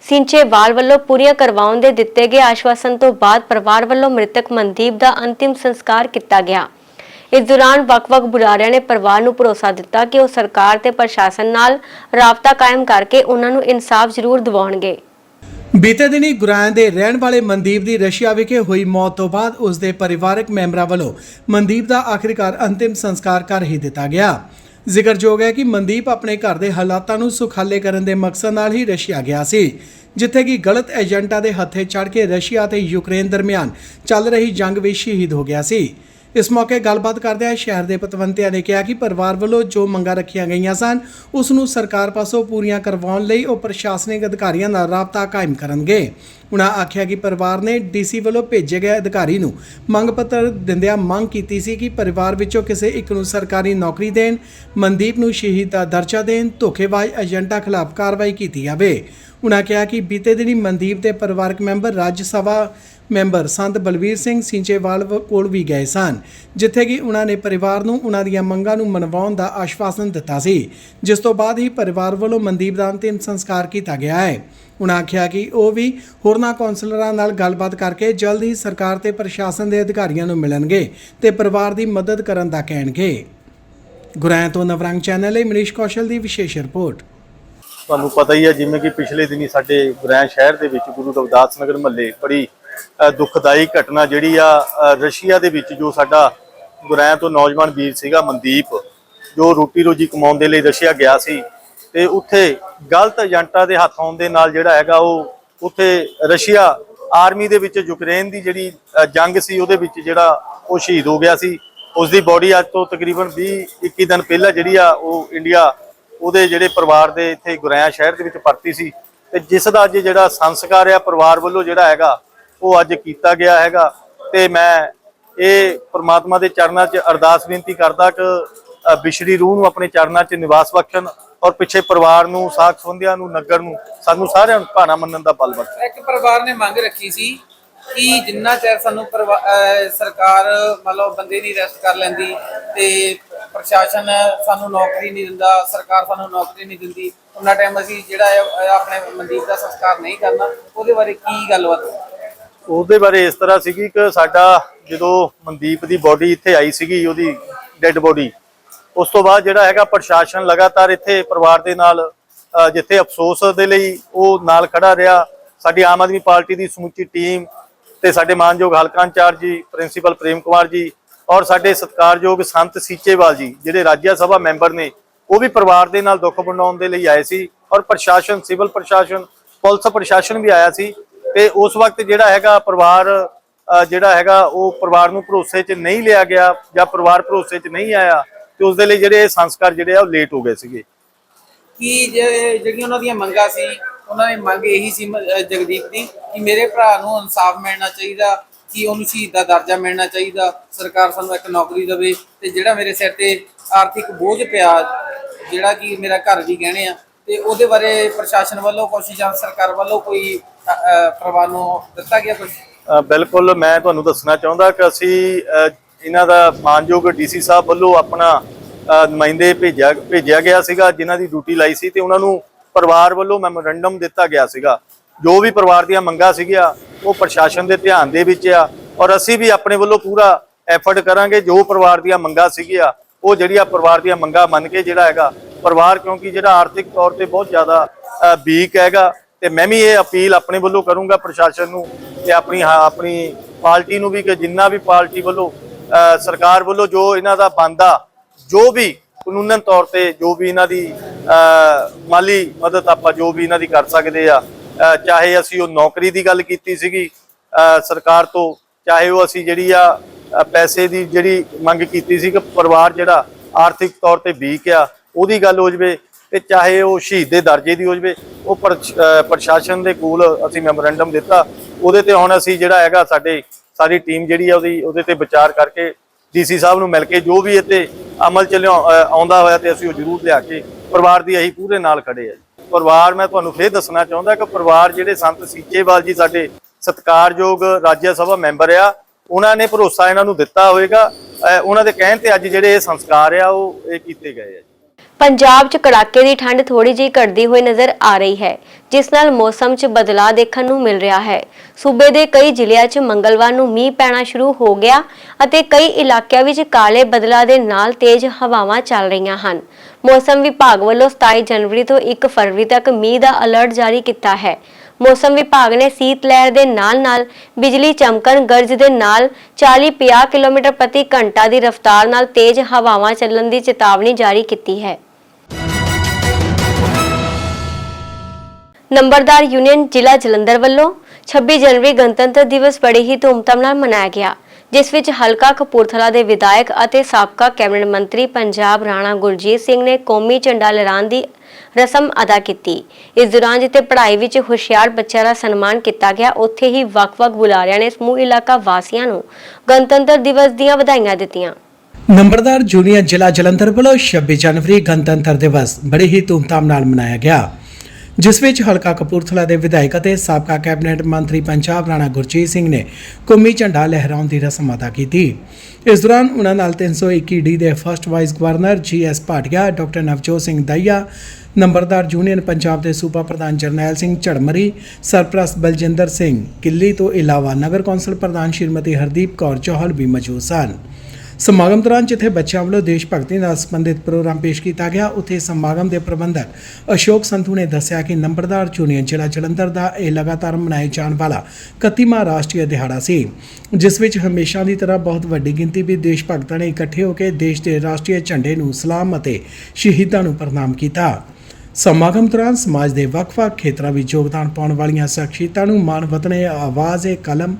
Speaker 2: ਸਿੰਚੇਵਾਲ ਵੱਲੋਂ ਪੂਰੀਆਂ ਕਰਵਾਉਣ ਦੇ ਦਿੱਤੇ ਗਏ ਆਸ਼ਵਾਸਨ ਤੋਂ ਬਾਅਦ ਪਰਿਵਾਰ ਵੱਲੋਂ ਮ੍ਰਿਤਕ ਮਨਦੀਪ ਦਾ ਅੰਤਿਮ ਸੰਸਕਾਰ ਕੀਤਾ ਗਿਆ। ਇਸ ਦੌਰਾਨ ਵੱਖ-ਵੱਖ ਬੁਲਾਰਿਆਂ ਨੇ ਪਰਿਵਾਰ ਨੂੰ ਭਰੋਸਾ ਦਿੱਤਾ ਕਿ ਉਹ ਸਰਕਾਰ ਤੇ ਪ੍ਰਸ਼ਾਸਨ ਨਾਲ ਰਾਬਤਾ ਕਾਇਮ ਕਰਕੇ ਉਹਨਾਂ ਨੂੰ ਇਨਸਾਫ ਜ਼ਰੂਰ ਦਿਵਾਉਣਗੇ।
Speaker 3: ਬੀਤੇ ਦਿਨੀ ਗੁਰਾਇਆਂ ਦੇ ਰਹਿਣ ਵਾਲੇ ਮਨਦੀਪ ਦੀ ਰਸ਼ੀਆ ਵਿਖੇ ਹੋਈ ਮੌਤ ਤੋਂ ਬਾਅਦ ਉਸ ਦੇ ਪਰਿਵਾਰਕ ਮੈਂਬਰਾਂ ਵੱਲੋਂ ਮਨਦੀਪ ਦਾ ਆਖਿਰਕਾਰ ਅੰਤਿਮ ਸੰਸਕਾਰ ਕਰ ਹੀ ਦਿੱਤਾ ਗਿਆ। ਜ਼ਿਕਰਯੋਗ ਹੈ ਕਿ ਮਨਦੀਪ ਆਪਣੇ ਘਰ ਦੇ ਹਾਲਾਤਾਂ ਨੂੰ ਸੁਖਾਲੇ ਕਰਨ ਦੇ ਮਕਸਦ ਨਾਲ ਹੀ ਰਸ਼ੀਆ ਗਿਆ ਸੀ, ਜਿੱਥੇ ਕਿ ਗਲਤ ਏਜੰਟਾਂ ਦੇ ਹੱਥੇ ਚੜ ਕੇ ਰਸ਼ੀਆ ਤੇ ਯੂਕਰੇਨ ਦਰਮਿਆਨ ਚੱਲ ਰਹੀ ਜੰਗ ਵਿੱਚ ਸ਼ਹੀਦ ਹੋ ਗਿਆ ਸੀ। ਇਸ ਮੌਕੇ ਗੱਲਬਾਤ ਕਰਦਿਆਂ ਸ਼ਹਿਰ ਦੇ ਪਤਵੰਤਿਆਂ ਨੇ ਕਿਹਾ ਕਿ ਪਰਿਵਾਰ ਵੱਲੋਂ ਜੋ ਮੰਗਾਂ ਰੱਖੀਆਂ ਗਈਆਂ ਸਨ, ਉਸ ਨੂੰ ਸਰਕਾਰ ਪਾਸੋਂ ਪੂਰੀਆਂ ਕਰਵਾਉਣ ਲਈ ਉਹ ਪ੍ਰਸ਼ਾਸਨਿਕ ਅਧਿਕਾਰੀਆਂ ਨਾਲ ਰਾਬਤਾ ਕਾਇਮ ਕਰਨਗੇ। ਉਨ੍ਹਾਂ ਆਖਿਆ ਕਿ ਪਰਿਵਾਰ ਨੇ ਡੀਸੀ ਵੱਲੋਂ ਭੇਜੇ ਗਏ ਅਧਿਕਾਰੀ ਨੂੰ ਮੰਗ ਪੱਤਰ ਦਿੰਦਿਆਂ ਮੰਗ ਕੀਤੀ ਸੀ ਕਿ ਪਰਿਵਾਰ ਵਿੱਚੋਂ ਕਿਸੇ ਇੱਕ ਨੂੰ ਸਰਕਾਰੀ ਨੌਕਰੀ ਦੇਣ, ਮਨਦੀਪ ਨੂੰ ਸ਼ਹੀਦ ਦਾ ਦਰਜਾ ਦੇਣ, ਧੋਖੇਬਾਜ਼ ਏਜੰਟਾਂ ਖਿਲਾਫ ਕਾਰਵਾਈ ਕੀਤੀ ਜਾਵੇ। ਉਨ੍ਹਾਂ ਕਿਹਾ ਕਿ ਬੀਤੇ ਦਿਨੀ ਮਨਦੀਪ ਦੇ ਪਰਿਵਾਰਕ ਮੈਂਬਰ, ਰਾਜ ਸਭਾ ਮੈਂਬਰ ਸੰਤ ਬਲਵੀਰ ਸਿੰਘ ਸਿੰਚੇਵਾਲ ਕੋਲ ਵੀ ਗਏ ਸਨ, ਜਿੱਥੇ ਕਿ ਉਹਨਾਂ ਨੇ ਪਰਿਵਾਰ ਨੂੰ ਉਹਨਾਂ ਦੀਆਂ ਮੰਗਾਂ ਨੂੰ ਮਨਵਾਉਣ ਦਾ ਆਸ਼ਵਾਸਨ ਦਿੱਤਾ ਸੀ। ਜਿਸ ਤੋਂ ਬਾਅਦ ਹੀ ਪਰਿਵਾਰ ਵੱਲੋਂ ਮਨਦੀਪ ਦਾ ਅੰਤਿਮ ਸੰਸਕਾਰ ਕੀਤਾ ਗਿਆ ਹੈ। ਉਹਨਾਂ ਆਖਿਆ ਕਿ ਉਹ ਵੀ ਹੋਰਨਾਂ ਕੌਂਸਲਰਾਂ ਨਾਲ ਗੱਲਬਾਤ ਕਰਕੇ ਜਲਦ ਹੀ ਸਰਕਾਰ ਤੇ ਪ੍ਰਸ਼ਾਸਨ ਦੇ ਅਧਿਕਾਰੀਆਂ ਨੂੰ ਮਿਲਣਗੇ ਤੇ ਪਰਿਵਾਰ ਦੀ ਮਦਦ ਕਰਨ ਦਾ ਕਹਿਣਗੇ। ਗੁਰਾਂ ਤੋਂ ਨਵਰੰਗ ਚੈਨਲ ਲਈ ਮਨੀਸ਼ ਕੌਸ਼ਲ ਦੀ ਵਿਸ਼ੇਸ਼ ਰਿਪੋਰਟ।
Speaker 7: ਤੁਹਾਨੂੰ ਪਤਾ ਹੀ ਹੈ ਜਿਵੇਂ ਕਿ ਪਿਛਲੇ ਦਿਨੀ ਸਾਡੇ ਗੁਰੈਣ ਸ਼ਹਿਰ ਦੇ ਵਿੱਚ ਗੁਰੂ ਰਵਿਦਾਸ ਨਗਰ ਮਹੱਲੇ ਬੜੀ ਅ, ਦੁਖਦਾਈ ਘਟਨਾ ਜਿਹੜੀ ਆ ਰਸ਼ੀਆ ਦੇ ਵਿੱਚ ਜੋ ਸਾਡਾ ਗੁਰੈਣ ਤੋਂ ਨੌਜਵਾਨ ਵੀਰ ਸੀਗਾ ਮਨਦੀਪ ਜੋ ਰੋਟੀ ਰੋਜੀ ਕਮਾਉਣ ਦੇ ਲਈ ਰਸ਼ੀਆ ਗਿਆ ਸੀ ਤੇ ਉੱਥੇ ਗਲਤ ਏਜੰਟਾਂ ਦੇ ਹੱਥ ਆਉਣ ਦੇ ਨਾਲ ਜਿਹੜਾ ਹੈਗਾ ਉਹ ਉੱਥੇ ਰਸ਼ੀਆ ਆਰਮੀ ਦੇ ਵਿੱਚ ਯੂਕਰੇਨ ਦੀ ਜਿਹੜੀ ਜੰਗ ਸੀ, ਉਹਦੇ ਵਿੱਚ ਜਿਹੜਾ ਉਹ ਸ਼ਹੀਦ ਹੋ ਗਿਆ ਸੀ। ਉਸ ਦੀ ਬੋਡੀ ਅੱਜ ਤੋਂ ਤਕਰੀਬਨ 20 21 ਦਿਨ ਪਹਿਲਾਂ ਜਿਹੜੀ ਆ ਉਹ ਇੰਡੀਆ, ਉਹਦੇ ਜਿਹੜੇ ਪਰਿਵਾਰ ਦੇ ਇੱਥੇ ਗੁਰੈਆ ਸ਼ਹਿਰ ਦੇ ਵਿੱਚ ਪਰਤੀ ਸੀ। ਤੇ ਜਿਸ ਦਾ ਅੱਜ ਜਿਹੜਾ ਸੰਸਕਾਰ ਆ, ਪਰਿਵਾਰ ਵੱਲੋਂ ਜਿਹੜਾ ਹੈਗਾ, ਉਹ ਅੱਜ ਕੀਤਾ ਗਿਆ ਹੈਗਾ। ਤੇ ਮੈਂ ਇਹ ਪ੍ਰਮਾਤਮਾ ਦੇ ਚਰਨਾਂ 'ਚ ਅਰਦਾਸ ਬੇਨਤੀ ਕਰਦਾ ਕਿ ਬਿਸ਼ਰੀ ਰੂਹ ਨੂੰ ਆਪਣੇ ਚਰਨਾਂ 'ਚ ਨਿਵਾਸ ਬਖਸ਼ਣ। ਔਰ ਪਿੱਛੇ ਪਰਿਵਾਰ ਨੂੰ ਸਾਖ ਸੰਬੰਧੀਆਂ ਨੂੰ ਨਗਰ ਨੂੰ ਸਾਨੂੰ ਸਾਰਿਆਂ ਨੂੰ ਭਾਣਾ ਮੰਨਣ ਦਾ ਬਲ ਬਖਸ਼ੇ
Speaker 8: ਇੱਕ ਪਰਿਵਾਰ ਨੇ ਮੰਗ ਰੱਖੀ ਸੀ ਕਿ ਜਿੰਨਾ ਚਿਰ ਸਾਨੂੰ ਸਰਕਾਰ ਮਤਲਬ ਬੰਦੇ ਨਹੀਂ ਅਰੈਸਟ ਕਰ ਲੈਂਦੀ ਤੇ ਪ੍ਰਸ਼ਾਸਨ ਸਾਨੂੰ ਨੌਕਰੀ ਨਹੀਂ ਦਿੰਦਾ ਸਰਕਾਰ ਸਾਨੂੰ ਨੌਕਰੀ ਨਹੀਂ ਦਿੰਦੀ ਉਹਨਾਂ ਟਾਈਮ ਅਸੀਂ ਜਿਹੜਾ ਆਪਣੇ ਮਨਦੀਪ ਦਾ ਸੰਸਕਾਰ ਨਹੀਂ ਕਰਨਾ ਉਹਦੇ ਬਾਰੇ ਕੀ ਗੱਲਬਾਤ?
Speaker 7: ਉਹਦੇ ਬਾਰੇ ਇਸ ਤਰ੍ਹਾਂ ਸੀਗੀ ਕਿ ਸਾਡਾ ਜਦੋਂ ਮਨਦੀਪ ਦੀ ਬੋਡੀ ਇੱਥੇ ਆਈ ਸੀਗੀ ਉਹਦੀ ਡੈੱਡ ਬੋਡੀ ਉਸ ਤੋਂ ਬਾਅਦ ਜਿਹੜਾ ਹੈਗਾ ਪ੍ਰਸ਼ਾਸਨ ਲਗਾਤਾਰ ਇੱਥੇ ਪਰਿਵਾਰ ਦੇ ਨਾਲ ਜਿੱਥੇ ਅਫਸੋਸ ਦੇ ਲਈ ਉਹ ਨਾਲ ਖੜਾ ਰਿਹਾ, ਸਾਡੀ ਆਮ ਆਦਮੀ ਪਾਰਟੀ ਦੀ ਸਮੁੱਚੀ ਟੀਮ ਤੇ ਸਾਡੇ ਮਾਨਯੋਗ ਹਲਕਾ ਇੰਚਾਰਜ ਜੀ, ਪ੍ਰਿੰਸੀਪਲ ਪ੍ਰੇਮ ਕੁਮਾਰ ਜੀ ਔਰ ਸਾਡੇ ਸਤਿਕਾਰਯੋਗ ਸੰਤ ਸੀਚੇਵਾਲ ਜੀ, ਜਿਹੜੇ ਰਾਜਿਆ ਸਭਾ ਮੈਂਬਰ ਨੇ, ਉਹ ਵੀ ਪਰਿਵਾਰ ਦੇ ਨਾਲ ਦੁੱਖ ਵੰਡਾਉਣ ਦੇ ਲਈ ਆਏ ਸੀ ਔਰ ਪ੍ਰਸ਼ਾਸਨ, ਸਿਵਲ ਪ੍ਰਸ਼ਾਸਨ, ਪੁਲਿਸ ਪ੍ਰਸ਼ਾਸਨ ਵੀ ਆਇਆ ਸੀ ਤੇ ਉਸ ਵਕਤ ਜਿਹੜਾ ਹੈਗਾ ਪਰਿਵਾਰ ਜਿਹੜਾ ਹੈਗਾ ਉਹ ਪਰਿਵਾਰ ਨੂੰ ਭਰੋਸੇ 'ਚ ਨਹੀਂ ਲਿਆ ਗਿਆ ਜਾਂ ਪਰਿਵਾਰ ਭਰੋਸੇ 'ਚ ਨਹੀਂ ਆਇਆ ਤੇ ਉਸ ਦੇ ਲਈ ਜਿਹੜੇ ਸੰਸਕਾਰ ਜਿਹੜੇ ਆ ਉਹ ਲੇਟ ਹੋ ਗਏ ਸੀਗੇ।
Speaker 8: ਕਿ ਜਿਹੜੀਆਂ ਉਹਨਾਂ ਦੀਆਂ ਮੰਗਾਂ ਸੀ ਉਹਨਾਂ ਦੀ ਮੰਗ ਇਹੀ ਸੀ ਜਗਦੀਪ ਦੀ ਕਿ ਮੇਰੇ ਭਰਾ ਨੂੰ ਇਨਸਾਫ ਮਿਲਣਾ ਚਾਹੀਦਾ ਕਿ ਉਹਨੂੰ ਸ਼ਹੀਦ ਦਾ ਦਰਜਾ ਮਿਲਣਾ ਚਾਹੀਦਾ ਸਰਕਾਰ ਸਾਨੂੰ ਇੱਕ ਨੌਕਰੀ ਦੇਵੇ ਤੇ ਜਿਹੜਾ ਮੇਰੇ ਸਿਰ ਤੇ ਆਰਥਿਕ ਬੋਝ ਪਿਆ ਜਿਹੜਾ ਕਿ ਮੇਰਾ ਘਰ ਵੀ ਗਹਿਣੇ ਆ ਤੇ ਉਹਦੇ ਬਾਰੇ ਪ੍ਰਸ਼ਾਸਨ ਵੱਲੋਂ ਜਾਂ ਸਰਕਾਰ ਵੱਲੋਂ ਕੋਈ ਪਰਿਵਾਰ ਨੂੰ ਦਿੱਤਾ ਗਿਆ ਕੁਝ
Speaker 7: ਬਿਲਕੁਲ ਮੈਂ ਤੁਹਾਨੂੰ ਦੱਸਣਾ ਚਾਹੁੰਦਾ ਕਿ ਅਸੀਂ ਇਹਨਾਂ ਦਾ ਮਾਨਯੋਗ ਡੀਸੀ ਸਾਹਿਬ ਵੱਲੋਂ ਆਪਣਾ ਨੁਮਾਇੰਦੇ ਭੇਜਿਆ ਭੇਜਿਆ ਗਿਆ ਸੀਗਾ, ਜਿਨ੍ਹਾਂ ਦੀ ਡਿਊਟੀ ਲਾਈ ਸੀ ਤੇ ਉਹਨਾਂ ਨੂੰ ਪਰਿਵਾਰ ਵੱਲੋਂ ਮੈਮੋਰੈਂਡਮ ਦਿੱਤਾ ਗਿਆ ਸੀਗਾ। ਜੋ ਵੀ ਪਰਿਵਾਰ ਦੀਆਂ ਮੰਗਾਂ ਸੀਗੀਆਂ, ਉਹ ਪ੍ਰਸ਼ਾਸਨ ਦੇ ਧਿਆਨ ਦੇ ਵਿੱਚ ਆ ਔਰ ਅਸੀਂ ਵੀ ਆਪਣੇ ਵੱਲੋਂ ਪੂਰਾ ਐਫਰਟ ਕਰਾਂਗੇ। ਜੋ ਪਰਿਵਾਰ ਦੀਆਂ ਮੰਗਾਂ ਸੀਗੀਆਂ, ਉਹ ਜਿਹੜੀਆਂ ਪਰਿਵਾਰ ਦੀਆਂ ਮੰਗਾਂ ਮੰਨ ਕੇ ਜਿਹੜਾ ਹੈਗਾ, ਪਰਿਵਾਰ ਕਿਉਂਕਿ ਜਿਹੜਾ ਆਰਥਿਕ ਤੌਰ ਤੇ ਬਹੁਤ ਜ਼ਿਆਦਾ ਵੀਕ ਹੈਗਾ ਤੇ ਮੈਂ ਵੀ ਇਹ ਅਪੀਲ ਆਪਣੇ ਵੱਲੋਂ ਕਰੂੰਗਾ ਪ੍ਰਸ਼ਾਸਨ ਨੂੰ ਤੇ ਆਪਣੀ, ਹਾਂ, ਆਪਣੀ ਪਾਰਟੀ ਨੂੰ ਵੀ ਕਿ ਜਿੰਨਾ ਵੀ ਪਾਰਟੀ ਵੱਲੋਂ ਸਰਕਾਰ ਵੱਲੋਂ ਜੋ ਇਹਨਾਂ ਦਾ ਬੰਦਾ ਜੋ ਵੀ ਕਾਨੂੰਨਨ ਤੌਰ ਤੇ ਜੋ ਵੀ ਇਹਨਾਂ ਦੀ ਮਾਲੀ ਮਦਦ ਆਪਾਂ ਜੋ ਵੀ ਇਹਨਾਂ ਦੀ ਕਰ ਸਕਦੇ ਆ ਚਾਹੇ ਅਸੀਂ ਉਹ ਨੌਕਰੀ ਦੀ ਗੱਲ ਕੀਤੀ ਸੀਗੀ ਸਰਕਾਰ ਤੋਂ, ਚਾਹੇ ਉਹ ਅਸੀਂ ਜਿਹੜੀ ਆ ਪੈਸੇ ਦੀ ਜਿਹੜੀ ਮੰਗ ਕੀਤੀ ਸੀ ਕਿ ਪਰਿਵਾਰ ਜਿਹੜਾ ਆਰਥਿਕ ਤੌਰ ਤੇ ਵੀਕ ਆ, ਉਹਦੀ ਗੱਲ ਹੋ ਜਵੇ ਤੇ ਚਾਹੇ ਉਹ ਸ਼ਹੀਦ ਦੇ ਦਰਜੇ ਦੀ ਹੋ ਜਵੇ, ਉਹ ਪ੍ਰਸ਼ਾਸਨ ਦੇ ਕੋਲ ਅਸੀਂ ਮੈਮੋਰੈਂਡਮ ਦਿੱਤਾ, ਉਹਦੇ ਤੇ ਹੁਣ ਅਸੀਂ ਜਿਹੜਾ ਹੈਗਾ ਸਾਡੇ, ਸਾਡੀ ਟੀਮ ਜਿਹੜੀ ਆ ਉਹਦੀ, ਉਹਦੇ ਤੇ ਵਿਚਾਰ ਕਰਕੇ ਡੀਸੀ ਸਾਹਿਬ ਨੂੰ ਮਿਲ ਕੇ ਜੋ ਵੀ ਇੱਥੇ ਅਮਲ ਚ ਲਿਆ- ਆਉਂਦਾ ਹੋਇਆ ਤੇ ਅਸੀਂ ਉਹ ਜ਼ਰੂਰ ਲਿਆ ਕੇ ਪਰਿਵਾਰ ਦੀ ਅਸੀਂ ਪੂਰੇ ਨਾਲ ਖੜੇ ਆ। ਪਰਿਵਾਰ, ਮੈਂ ਤੁਹਾਨੂੰ ਫੇਰ ਦੱਸਣਾ ਚਾਹੁੰਦਾ ਕਿ ਪਰਿਵਾਰ ਜਿਹੜੇ ਸੰਤ ਸੀਚੇਵਾਲ ਜੀ ਸਾਡੇ ਸਤਿਕਾਰਯੋਗ ਰਾਜ ਸਭਾ ਮੈਂਬਰ ਆ, ਉਹਨਾਂ ਨੇ ਭਰੋਸਾ ਇਹਨਾਂ ਨੂੰ ਦਿੱਤਾ ਹੋਵੇਗਾ ਉਹਨਾਂ ਦੇ ਕਹਿਣ ਤੇ ਅੱਜ ਜਿਹੜੇ ਇਹ ਸੰਸਕਾਰ ਆ, ਉਹ ਇਹ ਕੀਤੇ ਗਏ ਆ
Speaker 2: ਪੰਜਾਬ 'ਚ ਕੜਾਕੇ ਦੀ ਠੰਡ ਥੋੜੀ ਜਿਹੀ ਘਟਦੀ ਹੋਈ ਨਜ਼ਰ ਆ ਰਹੀ ਹੈ, ਜਿਸ ਨਾਲ ਮੌਸਮ 'ਚ ਬਦਲਾਅ ਦੇਖਣ ਨੂੰ ਮਿਲ ਰਿਹਾ ਹੈ। ਸੂਬੇ ਦੇ ਕਈ ਜ਼ਿਲ੍ਹਿਆਂ 'ਚ ਮੰਗਲਵਾਰ ਨੂੰ ਮੀਂਹ ਪੈਣਾ ਸ਼ੁਰੂ ਹੋ ਗਿਆ ਅਤੇ ਕਈ ਇਲਾਕਿਆਂ ਵਿੱਚ ਕਾਲੇ ਬਦਲਾਅ ਦੇ ਨਾਲ ਤੇਜ਼ ਹਵਾਵਾਂ ਚੱਲ ਰਹੀਆਂ ਹਨ। ਮੌਸਮ ਵਿਭਾਗ ਵੱਲੋਂ 27 ਜਨਵਰੀ ਤੋਂ 1 ਫਰਵਰੀ ਤੱਕ ਮੀਂਹ ਦਾ ਅਲਰਟ ਜਾਰੀ ਕੀਤਾ ਹੈ। ਮੌਸਮ ਵਿਭਾਗ ਨੇ ਸੀਤ ਲਹਿਰ ਦੇ ਨਾਲ-ਨਾਲ ਬਿਜਲੀ ਚਮਕਣ ਗਰਜ ਦੇ ਨਾਲ 40-50 ਕਿਲੋਮੀਟਰ ਪ੍ਰਤੀ ਘੰਟਾ ਦੀ ਰਫ਼ਤਾਰ ਨਾਲ ਤੇਜ਼ ਹਵਾਵਾਂ ਚੱਲਣ ਦੀ ਚੇਤਾਵਨੀ ਜਾਰੀ ਕੀਤੀ ਹੈ। ਨੰਬਰਦਾਰ ਯੂਨੀਅਨ ਜ਼ਿਲ੍ਹਾ ਜਲੰਧਰ ਵੱਲੋਂ 26 ਜਨਵਰੀ ਗਣਤੰਤਰ ਦਿਵਸ ਬੜੀ ਹੀ ਧੂਮਧਾਮ ਨਾਲ ਮਨਾਇਆ ਗਿਆ, ਜਿਸ ਵਿੱਚ ਹਲਕਾ ਕਪੂਰਥਲਾ ਦੇ ਵਿਧਾਇਕ ਅਤੇ ਸਾਬਕਾ ਕੈਬਨਿਟ ਮੰਤਰੀ ਪੰਜਾਬ ਰਾਣਾ ਗੁਰਜੀਤ ਸਿੰਘ ਨੇ ਕੌਮੀ ਝੰਡਾ ਲਹਿਰਾਉਣ ਦੀ ਰਸਮ ਅਦਾ ਕੀਤੀ। ਇਸ ਦੌਰਾਨ ਜਿੱਥੇ ਪੜ੍ਹਾਈ ਵਿੱਚ ਹੁਸ਼ਿਆਰ ਬੱਚਿਆਂ ਦਾ ਸਨਮਾਨ ਕੀਤਾ ਗਿਆ, ਉੱਥੇ ਹੀ ਵੱਖ-ਵੱਖ ਬੁਲਾਰਿਆਂ ਨੇ ਸਮੂਹ ਇਲਾਕਾ ਵਾਸੀਆਂ ਨੂੰ ਗਣਤੰਤਰ ਦਿਵਸ ਦੀਆਂ ਵਧਾਈਆਂ ਦਿੱਤੀਆਂ।
Speaker 3: ਨੰਬਰਦਾਰ ਜੂਨੀਅਰ ਜ਼ਿਲ੍ਹਾ ਜਲੰਧਰ ਵੱਲੋਂ 26 ਜਨਵਰੀ ਗਣਤੰਤਰ ਦਿਵਸ ਬੜੇ ਹੀ ਧੂਮਧਾਮ ਨਾਲ ਮਨਾਇਆ ਗਿਆ। ਜਿਸ ਵਿੱਚ ਹਲਕਾ ਕਪੂਰਥਲਾ ਦੇ ਵਿਧਾਇਕ ਅਤੇ ਸਾਬਕਾ ਕੈਬਨਿਟ ਮੰਤਰੀ ਪੰਜਾਬ ਰਾਣਾ ਗੁਰਜੀਤ ਸਿੰਘ ਨੇ ਕੌਮੀ ਝੰਡਾ ਲਹਿਰਾਉਣ ਦੀ ਰਸਮ ਅਦਾ ਕੀਤੀ। ਇਸ ਦੌਰਾਨ ਉਹਨਾਂ ਨਾਲ 321 ਡੀ ਦੇ first vice governor G S Bhatia, doctor Navjot Singh Daiya, ਨੰਬਰਦਾਰ ਯੂਨੀਅਨ ਪੰਜਾਬ ਦੇ ਸੂਬਾ ਪ੍ਰਧਾਨ ਜਰਨੈਲ ਸਿੰਘ ਝੜਮਰੀ, ਸਰਪ੍ਰਸਤ ਬਲਜਿੰਦਰ ਸਿੰਘ ਕਿੱਲੀ ਤੋਂ ਇਲਾਵਾ ਨਗਰ ਕੌਂਸਲ ਪ੍ਰਧਾਨ ਸ਼੍ਰੀਮਤੀ ਹਰਦੀਪ ਕੌਰ ਚੌਹਲ ਵੀ ਮੌਜੂਦ ਸਨ। ਸਮਾਗਮ ਦੌਰਾਨ ਜਿੱਥੇ ਬੱਚਿਆਂ ਵੱਲੋਂ ਦੇਸ਼ ਭਗਤੀ ਨਾਲ ਸੰਬੰਧਿਤ ਪ੍ਰੋਗਰਾਮ ਪੇਸ਼ ਕੀਤਾ ਗਿਆ, ਉੱਥੇ ਸਮਾਗਮ ਦੇ ਪ੍ਰਬੰਧਕ ਅਸ਼ੋਕ ਸੰਧੂ ਨੇ ਦੱਸਿਆ ਕਿ ਨੰਬਰਦਾਰ ਯੂਨੀਅਨ ਜ਼ਿਲ੍ਹਾ ਜਲੰਧਰ ਦਾ ਇਹ ਲਗਾਤਾਰ ਮਨਾਏ ਜਾਣ ਵਾਲਾ 31ਵਾਂ ਰਾਸ਼ਟਰੀ ਦਿਹਾੜਾ ਸੀ, ਜਿਸ ਵਿੱਚ ਹਮੇਸ਼ਾ ਦੀ ਤਰ੍ਹਾਂ ਬਹੁਤ ਵੱਡੀ ਗਿਣਤੀ ਵਿੱਚ ਦੇਸ਼ ਭਗਤਾਂ ਨੇ ਇਕੱਠੇ ਹੋ ਕੇ ਦੇਸ਼ ਦੇ ਰਾਸ਼ਟਰੀ ਝੰਡੇ ਨੂੰ ਸਲਾਮ ਅਤੇ ਸ਼ਹੀਦਾਂ ਨੂੰ ਪ੍ਰਣਾਮ ਕੀਤਾ। ਸਮਾਗਮ ਦੌਰਾਨ ਸਮਾਜ ਦੇ ਵੱਖ-ਵੱਖ ਖੇਤਰਾਂ ਵਿੱਚ ਯੋਗਦਾਨ ਪਾਉਣ ਵਾਲੀਆਂ ਸ਼ਖਸੀਅਤਾਂ ਨੂੰ ਮਾਣ ਵਤਨੇ ਆਵਾਜ਼-ਏ ਕਲਮ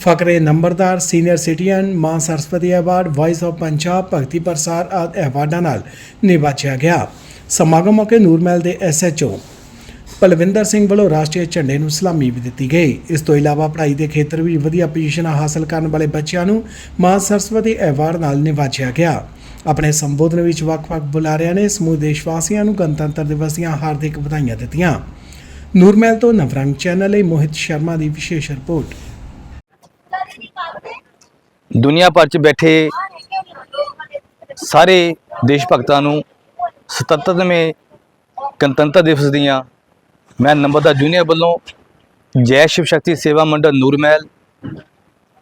Speaker 3: ਫਕਰੇ ਨੰਬਰਦਾਰ, ਸੀਨੀਅਰ ਸਿਟੀਜ਼ਨ ਮਾਂ Saraswati award voice of Punjab ਭਗਤੀ ਪ੍ਰਸਾਰ ਆਦਿ ਅਵਾਰਡਾਂ ਨਾਲ ਨਿਵਾਜਿਆ ਗਿਆ। ਸਮਾਗਮ ਮੌਕੇ ਨੂਰਮਹਿਲ ਦੇ ਐਸਐਚਓ ਪਲਵਿੰਦਰ ਸਿੰਘ ਵੱਲੋਂ ਰਾਸ਼ਟਰੀ ਝੰਡੇ ਨੂੰ ਸਲਾਮੀ ਵੀ ਦਿੱਤੀ ਗਈ। ਇਸ ਤੋਂ ਇਲਾਵਾ ਪੜ੍ਹਾਈ ਦੇ ਖੇਤਰ ਵਿੱਚ ਵਧੀਆ ਪੋਜੀਸ਼ਨਾਂ ਹਾਸਲ ਕਰਨ ਵਾਲੇ ਬੱਚਿਆਂ ਨੂੰ ਮਾਂ ਸਰਸਵਤੀ ਅਵਾਰਡ ਨਾਲ ਨਿਵਾਜਿਆ ਗਿਆ। ਆਪਣੇ ਸੰਬੋਧਨ ਵਿੱਚ ਵੱਖ-ਵੱਖ ਬੁਲਾਰਿਆਂ ਨੇ ਸਮੂਹ ਦੇਸ਼ ਵਾਸੀਆਂ ਨੂੰ ਗਣਤੰਤਰ ਦਿਵਸ ਦੀਆਂ ਹਾਰਦਿਕ ਵਧਾਈਆਂ ਦਿੱਤੀਆਂ। ਨੂਰਮਹਿਲ ਤੋਂ ਨਵਰੰਗ ਚੈਨਲ ਲਈ ਮੋਹਿਤ ਸ਼ਰਮਾ ਦੀ ਵਿਸ਼ੇਸ਼ ਰਿਪੋਰਟ।
Speaker 9: ਦੁਨੀਆ ਭਰ 'ਚ ਬੈਠੇ ਸਾਰੇ ਦੇਸ਼ ਭਗਤਾਂ ਨੂੰ 77ਵੇਂ ਗਣਤੰਤਰ ਦਿਵਸ ਦੀਆਂ ਮੈਂ ਨੰਬਰਦਾਰ ਜੂਨੀਅਰ ਵੱਲੋਂ ਜੈ ਸ਼ਿਵ ਸ਼ਕਤੀ ਸੇਵਾ ਮੰਡਲ ਨੂਰਮਹਿਲ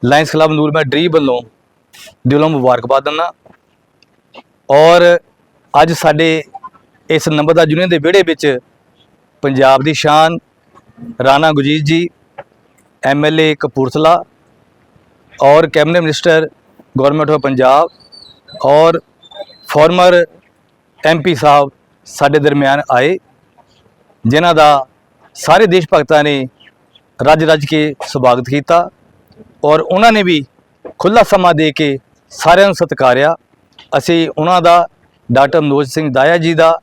Speaker 9: ਲਾਇੰਸ ਕਲੱਬ ਨੂਰਮਹਿਲ ਡਰੀ ਵੱਲੋਂ ਦਿਲੋਂ ਮੁਬਾਰਕਬਾਦ ਦਿੰਦਾ। ਔਰ ਅੱਜ ਸਾਡੇ ਇਸ ਨੰਬਰਦਾਰ ਜੂਨੀਅਰ ਦੇ ਵਿਹੜੇ ਵਿੱਚ ਪੰਜਾਬ ਦੀ ਸ਼ਾਨ, ਰਾਣਾ ਗੁਜੀਤ ਜੀ ਐਮਐਲਏ ਕਪੂਰਥਲਾ और cabinet minister government of Punjab और ਫਾਰਮਰ ਐਮਪੀ ਸਾਹਿਬ ਸਾਡੇ ਦਰਮਿਆਨ ਆਏ ਜਿਨ੍ਹਾਂ ਦਾ ਸਾਰੇ ਦੇਸ਼ ਭਗਤਾਂ ਨੇ ਰੱਜ ਰੱਜ ਕੇ ਸਵਾਗਤ ਕੀਤਾ ਔਰ ਉਹਨਾਂ ਨੇ ਵੀ ਖੁੱਲਾ ਸਮਾਂ ਦੇ ਕੇ ਸਾਰਿਆਂ ਨੂੰ ਸਤਿਕਾਰਿਆ ਅਸੀਂ ਉਹਨਾਂ ਦਾ ਡਾਕਟਰ ਮਨੋਜ ਸਿੰਘ ਦਾਇਆ ਜੀ ਦਾ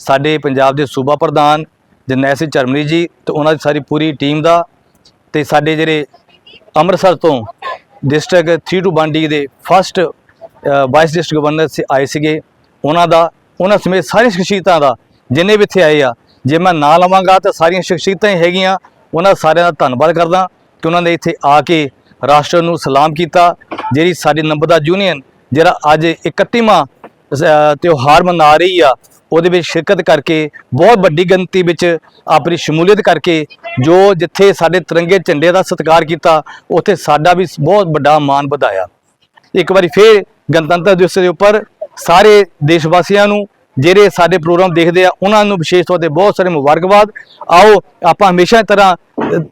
Speaker 9: ਸਾਡੇ ਪੰਜਾਬ ਦੇ ਸੂਬਾ ਪ੍ਰਧਾਨ ਜਰਨੈਲ ਸਿੰਘ ਚਰਮਨੀ ਜੀ ਤੇ ਉਹਨਾਂ ਦੀ ਸਾਰੀ ਪੂਰੀ ਟੀਮ ਦਾ ਤੇ ਸਾਡੇ ਜਿਹੜੇ ਅੰਮ੍ਰਿਤਸਰ ਤੋਂ ਡਿਸਟ੍ਰਿਕਟ 3 ਟੂ ਬੰਡੀ ਦੇ ਫਸਟ ਵਾਈਸ ਡਿਸਟ੍ਰਿਕਟ ਗਵਰਨਰ ਸੇ ਆਏ ਸੀਗੇ। ਉਹਨਾਂ ਦਾ ਉਹਨਾਂ ਸਮੇਤ ਸਾਰੀਆਂ ਸ਼ਖਸੀਅਤਾਂ ਦਾ ਜਿੰਨੇ ਵੀ ਇੱਥੇ ਆਏ ਆ, ਜੇ ਮੈਂ ਨਾਂ ਲਵਾਂਗਾ ਤਾਂ ਸਾਰੀਆਂ ਸ਼ਖਸੀਅਤਾਂ ਹੀ ਹੈਗੀਆਂ। ਉਹਨਾਂ ਸਾਰਿਆਂ ਦਾ ਧੰਨਵਾਦ ਕਰਦਾ ਕਿ ਉਹਨਾਂ ਨੇ ਇੱਥੇ ਆ ਕੇ ਰਾਸ਼ਟਰ ਨੂੰ ਸਲਾਮ ਕੀਤਾ, ਜਿਹੜੀ ਸਾਡੀ ਨੰਬਰਦਾਰ ਯੂਨੀਅਨ ਜਿਹੜਾ ਅੱਜ 31ਵਾਂ ਤਿਉਹਾਰ ਮਨਾ ਰਹੀ ਆ। ਉਹਦੇ ਵਿੱਚ ਸ਼ਿਰਕਤ ਕਰਕੇ, ਬਹੁਤ ਵੱਡੀ ਗਿਣਤੀ ਵਿੱਚ ਆਪਣੀ ਸ਼ਮੂਲੀਅਤ ਕਰਕੇ, ਜੋ ਜਿੱਥੇ ਸਾਡੇ ਤਿਰੰਗੇ ਝੰਡੇ ਦਾ ਸਤਿਕਾਰ ਕੀਤਾ, ਉੱਥੇ ਸਾਡਾ ਵੀ ਬਹੁਤ ਵੱਡਾ ਮਾਣ ਵਧਾਇਆ। ਇੱਕ ਵਾਰੀ ਫੇਰ ਗਣਤੰਤਰ ਦਿਵਸ ਦੇ ਉੱਪਰ ਸਾਰੇ ਦੇਸ਼ ਵਾਸੀਆਂ ਨੂੰ, ਜਿਹੜੇ ਸਾਡੇ ਪ੍ਰੋਗਰਾਮ ਦੇਖਦੇ ਆ, ਉਹਨਾਂ ਨੂੰ ਵਿਸ਼ੇਸ਼ ਤੌਰ ਤੇ ਬਹੁਤ ਸਾਰੇ ਮੁਬਾਰਕਬਾਦ। ਆਓ, ਆਪਾਂ ਹਮੇਸ਼ਾ ਤਰ੍ਹਾਂ